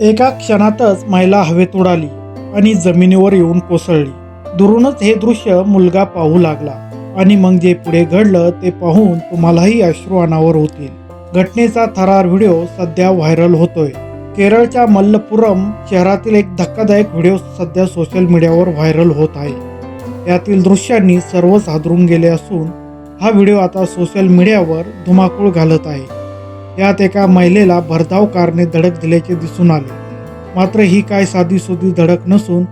एका क्षणातच महिला हवेत उडाली आणि जमिनीवर येऊन कोसळली. दुरूनच हे दृश्य मुलगा पाहू लागला आणि मग जे पुढे घडलं ते पाहून तुम्हालाही अश्रू अनावर होतील. घटनेचा थरार व्हिडिओ सध्या व्हायरल होतोय. केरळच्या मल्लपुरम शहरातील एक धक्कादायक व्हिडिओ सध्या सोशल मीडियावर व्हायरल होत आहे. यातील दृश्यांनी सर्वच हादरून गेले असून हा व्हिडिओ आता सोशल मीडियावर धुमाकूळ घालत आहे. यात एका महिलेला भरधाव कारने धडक दिल्याचे दिसून आले. मात्र ही काय साधी सुधी धडक नसून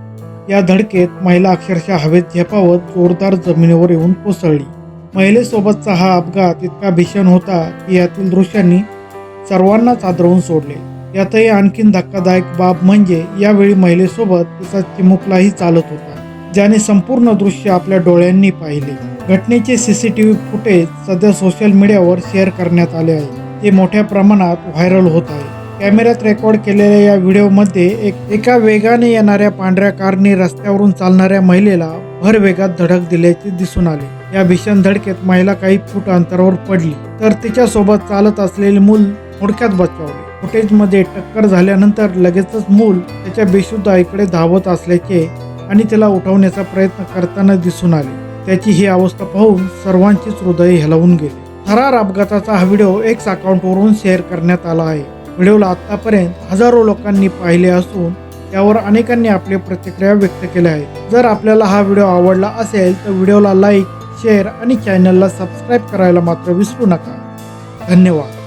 या धडकेत महिला अक्षरशः हवेत झेपावत जोरदार जमिनीवर येऊन कोसळली. महिलेसोबतचा हा अपघात इतका भीषण होता की यातील दृश्यांनी सर्वांनाच आदरवून सोडले. यातही आणखीन धक्कादायक बाब म्हणजे यावेळी महिलेसोबत तिचा चिमुकलाही चालत होता ज्याने संपूर्ण दृश्य आपल्या डोळ्यांनी पाहिले. घटनेचे सीसीटीव्ही फुटेज सध्या सोशल मीडियावर शेअर करण्यात आले आहे. ते मोठ्या प्रमाणात व्हायरल होत आहे. कॅमेऱ्यात रेकॉर्ड केलेल्या या व्हिडिओमध्ये एक एका वेगाने येणाऱ्या पांढऱ्या कारने रस्त्यावरून चालणाऱ्या महिलेला भर वेगात धडक दिल्याचे दिसून आले. या भीषण धडकेत महिला काही फूट अंतरावर पडली तर तिच्यासोबत चालत असलेले मूल मुडक्यात बचावले. फुटेजमध्ये टक्कर झाल्यानंतर लगेचच मूल त्याच्या बेशुद्ध आईकडे धावत असल्याचे आणि त्याला उठवण्याचा प्रयत्न करताना दिसून आले. त्याची ही अवस्था पाहून सर्वांचीच हृदय हेलावून गेले. थरार अपघाताचा हा व्हिडिओ एक्स अकाउंटवरून शेअर करण्यात आला आहे. व्हिडिओला आतापर्यंत हजारो लोकांनी पाहिले असून त्यावर अनेकांनी आपली प्रतिक्रिया व्यक्त केल्या आहेत. जर आपल्याला हा व्हिडिओ आवडला असेल तर व्हिडिओला लाईक शेअर आणि चॅनलला सबस्क्राईब करायला मात्र विसरू नका. धन्यवाद.